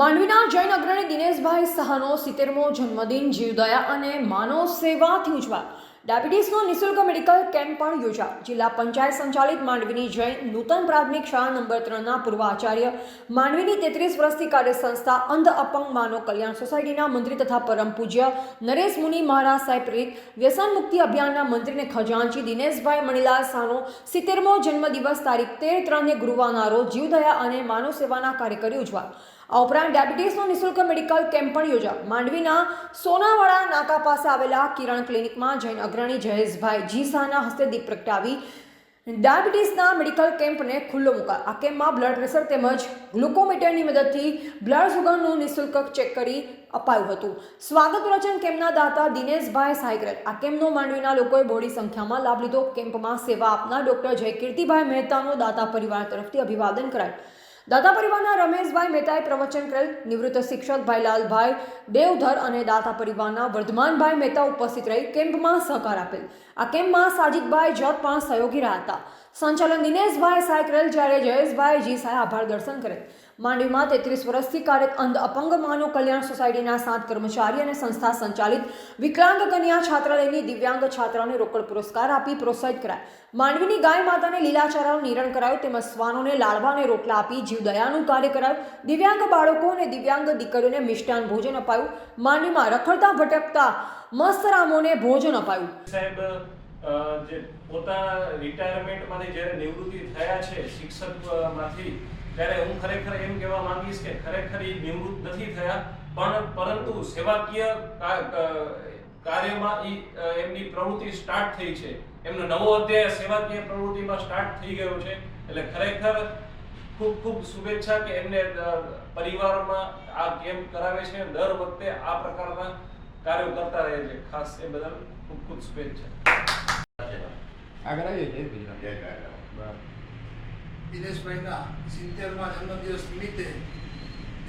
માંડવીના જૈન અગ્રણી દિનેશભાઈ સહાનો સિત્તેરમો જન્મદિન, જીવદયા અને માનવ સેવાથી ઉજવા ડાયાબિટીસનો નિઃશુલ્ક મેડિકલ કેમ્પ પણ યોજા જિલ્લા પંચાયત સંચાલિત માંડવીની જૈન નૂતન પ્રાથમિક શાળા નંબર ત્રણના પૂર્વ આચાર્ય, માંડવીની તેત્રીસ વર્ષથી કાર્ય સંસ્થા અંધ અપંગ માનવ કલ્યાણ સોસાયટીના મંત્રી તથા પરમ પૂજ્ય નરેશ મુનિ મહારાજ સાહેબ પ્રેરિત વ્યસન મુક્તિ અભિયાનના મંત્રીને ખજાનચી દિનેશભાઈ મણીલાલ સાનો સિત્તેરમો જન્મદિવસ તારીખ તેર ત્રણને ગુરુવારના રોજ જીવદયા અને માનવ સેવાના કાર્ય કરી ઉજવા આ ઉપરાંત ડાયાબિટીસનો નિઃશુલ્ક મેડિકલ કેમ્પ પણ યોજા માંડવીના સોનાવાડા નાકા પાસે આવેલા કિરણ ક્લિનિકમાં જૈન અગ્રણી જયેશભાઈ જી શાહના હસ્તે દીપ પ્રગટાવી ડાયાબિટીસના મેડિકલ કેમ્પને ખુલ્લો મુકા આ કેમ્પમાં બ્લડ પ્રેશર તેમજ ગ્લુકોમીટરની મદદથી બ્લડ સુગરનું નિઃશુલ્ક ચેક કરી અપાયું હતું. સ્વાગત પ્રવચન કેમ્પના દાતા દિનેશભાઈ સાયકરલ આ કેમ્પનો માંડવીના લોકોએ બોડી સંખ્યામાં લાભ લીધો. કેમ્પમાં સેવા આપનાર ડૉક્ટર જય કીર્તિભાઈ મહેતાનો દાતા પરિવાર તરફથી અભિવાદન કરાયું. દાતા પરિવારના રમેશભાઈ મહેતાએ પ્રવચન કરેલ નિવૃત્ત શિક્ષક ભાઈલાલભાઈ દેવધર અને દાતા પરિવારના વર્ધમાનભાઈ મહેતા ઉપસ્થિત રહી કેમ્પમાં સહકાર આપેલ. આ કેમ્પમાં સાજિદભાઈ જત પણ સહયોગી રહ્યા હતા. સંચાલન દિનેશભાઈ સાય કરેલ, જ્યારે જયેશભાઈ જી સાય આભાર દર્શન કરેલ માંડવીમાં તેત્રીસ વર્ષથી કાર્યરત અંધ અપંગ માનવ કલ્યાણ સોસાયટીના સાત કર્મચારી અને સંસ્થા સંચાલિત વિકલાંગ કન્યા છાત્રાલયની દિવ્યાંગ છાત્રાઓને રોકડ પુરસ્કાર આપી પ્રોત્સાહિત કરાય. માંડવીની ગાય માતાને લીલાચારાનું નિરણ કરાયું, તેમજ શ્વાનોને લાડવા અને રોટલા આપી જીવદયાનું કાર્ય કરાયું. દિવ્યાંગ બાળકો અને દિવ્યાંગ દીકરીઓને મિષ્ટાન ભોજન અપાયું. માંડવીમાં રખડતા ભટકતા મસ્તરામોને ભોજન અપાયું. જે પોતા રિટાયરમેન્ટમાંથી જ્યારે નિવૃત્તિ થયા છે, શિક્ષકમાંથી ત્યારે હું ખરેખર એમ કહેવા માંગીશ કે ખરેખર એ નિવૃત્ત નથી થયા પણ પરંતુ સેવાકીય કાર્યમાં એ એમની પ્રવૃત્તિ સ્ટાર્ટ થઈ છે. એમનો નવો અધ્યાય સેવાકીય પ્રવૃત્તિમાં સ્ટાર્ટ થઈ ગયો છે. એટલે ખરેખર ખૂબ ખૂબ શુભેચ્છા કે એમને પરિવારમાં આ કેમ્પ કરાવે છે. દર વખતે આ પ્રકારના કાર્યો કરતા રહે છે. ખાસ એ બદલ ખૂબ ખૂબ શુભેચ્છા. આગળ આવીએ જય ગુજરાત. દિનેશભાઈના સિત્તેરમાં જન્મદિવસ નિમિત્તે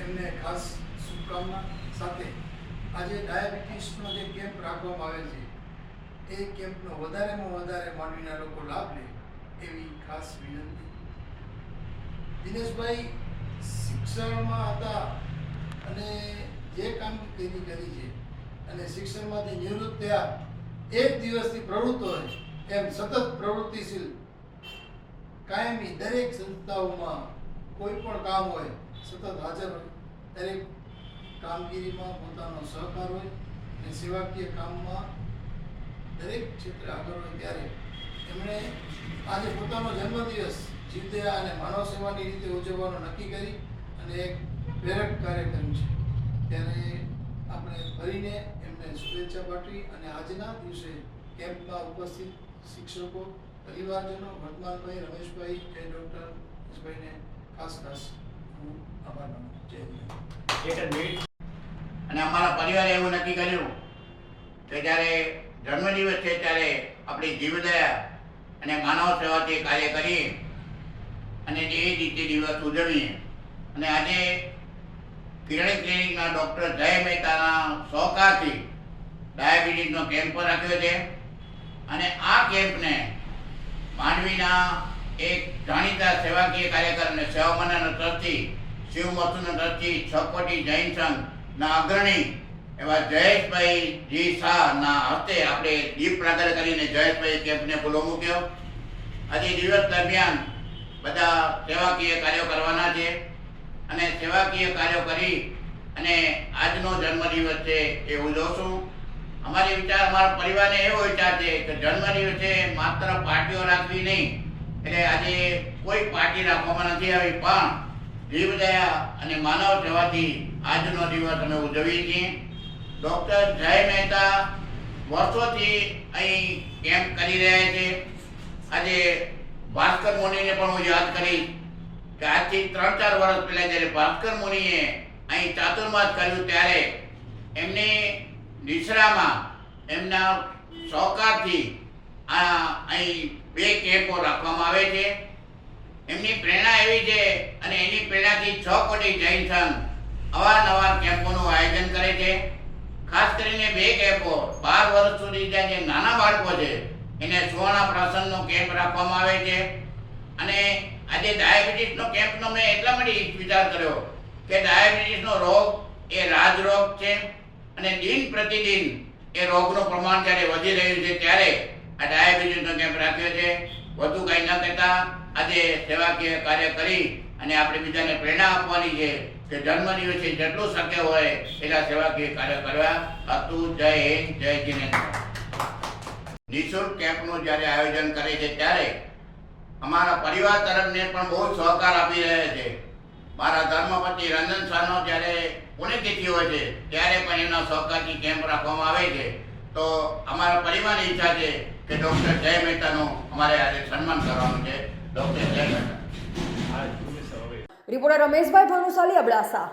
એમને ખાસ શુભકામના સાથે આજે ડાયાબિટીસનો જે કેમ્પ રાખવામાં આવેલ છે, એ કેમ્પનો વધારેમાં વધારે માંડવીના લોકો લાભ લે એવી ખાસ વિનંતી. દિનેશભાઈ શિક્ષણમાં હતા અને જે કામગીરી કરી છે અને શિક્ષણમાંથી નિવૃત્ત થયા, એક દિવસથી પ્રવૃત્ત હોય એમ સતત પ્રવૃત્તિશીલ કાયમી દરેક સંસ્થાઓમાં કોઈ પણ કામ હોય, સતત હાજર દરેક કામગીરીમાં પોતાનો સહકાર હોય અને સેવાકીય કામમાં દરેક ક્ષેત્રે આગળ હોય ત્યારે એમણે આજે પોતાનો જન્મદિવસ જીવદયા અને માનવ સેવાની રીતે ઉજવવાનો નક્કી કરી અને એક પ્રેરક કાર્ય કર્યું છે. ત્યારે આપણે ફરીને એમને શુભેચ્છા પાઠવી અને આજના દિવસે કેમ્પમાં ઉપસ્થિત શિક્ષકો પરિવારજનો ભગવાનભાઈ રમેશભાઈ જય ડૉક્ટર રમેશભાઈને ખાસ ખાસ હું આભાર માનું જય અને અમારા પરિવારે એવું નક્કી કર્યું કે જ્યારે જન્મદિવસ છે ત્યારે આપણી જીવદયા અને માનવ સેવાથી કાર્ય કરી અને જે રીતે દિવસ ઉજવીએ. અને આજે કિરણ ક્લિનિકના ડૉક્ટર જય મહેતાના સહકારથી ડાયાબિટીસનો કેમ્પ રાખ્યો છે. અને આ કેમ્પને માંડવીના એક જાણીતા સેવાકીય કાર્યકર અને સેવામનના ટ્રસ્ટી શિવ મથુના ટ્રસ્ટી છકોટી જૈન સંઘના અગ્રણી એવા જયેશભાઈ જી શાહના હસ્તે આપણે દીપ પ્રાગર કરીને જયેશભાઈ કેમ્પને ખુલ્લો મૂક્યો. આજે દિવસ દરમિયાન બધા સેવાકીય કાર્યો કરવાના છે અને સેવાકીય કાર્યો કરી અને આજનો જન્મદિવસ છે એ ઉજવશું. અમારી વિચાર, અમારા પરિવારને એવો વિચાર છે કે જન્મદિવસે માત્ર પાર્ટીઓ રાખવી નહીં. એટલે આજે કોઈ પાર્ટી રાખવામાં નથી આવી, પણ જીવદયા અને માનવ સેવાથી આજનો દિવસ અમે ઉજવીએ છીએ. ડૉક્ટર જય મહેતા વર્ષોથી અહીં કેમ્પ કરી રહ્યા છે. આજે ભાસ્કર મુનિને પણ હું યાદ કરીશ કે આજથી ત્રણ ચાર વર્ષ પહેલાં જ્યારે ભાસ્કર મુનિએ અહીં ચાતુર્માસ કર્યું ત્યારે એમને નિસરામાં એમના સહકારથી આ અહીં બે કેમ્પો રાખવામાં આવે છે. એમની પ્રેરણા એવી છે અને એની પ્રેરણાથી છ કોટી જૈન સંઘ અવારનવાર કેમ્પોનું આયોજન કરે છે. ખાસ કરીને બે કેમ્પો બાર વર્ષ સુધી જ્યાં જે નાના બાળકો છે, એને સુવર્ણ પ્રાસનનો કેમ્પ રાખવામાં આવે છે. અને આજે ડાયાબિટીસનો કેમ્પનો મેં એટલા માટે વિચાર કર્યો કે ડાયાબિટીસનો રોગ એ રાજરોગ છે. અને દિન પ્રતિદિન એ રોગનું પ્રમાણ જ્યારે વધી રહ્યું છે, ત્યારે આ ડાયાબિટીસનો કેમ્પ રાખ્યો છે. વધુ કંઈ ન કહેતા આજે સેવાકીય કાર્ય કરી અને આપણે બીજાને પ્રેરણા આપવાની છે કે જન્મદિવસે જેટલું શક્ય હોય એટલા સેવાકીય કાર્ય કરવા. હતું જય હિન્દ, જય જિનેન્દ્ર. નિઃશુલ્ક કેમ્પનું જ્યારે આયોજન કરે છે, ત્યારે અમારા પરિવાર તરફને પણ બહુ સહકાર આપી રહ્યા છે. મારા ધર્મપતિ રંજન શાહનો જ્યારે પુણ્યતિથિ હોય છે ત્યારે પણ એમના સહકારથી કેમ્પ રાખવામાં આવે છે. તો અમારા પરિવારની ઈચ્છા છે કે ડૉક્ટર જય મહેતાનું અમારે આજે સન્માન કરવાનું છે. ડૉક્ટર જય મહેતા. રિપોર્ટર રમેશભાઈ ભાનુશાલી અબડાસા.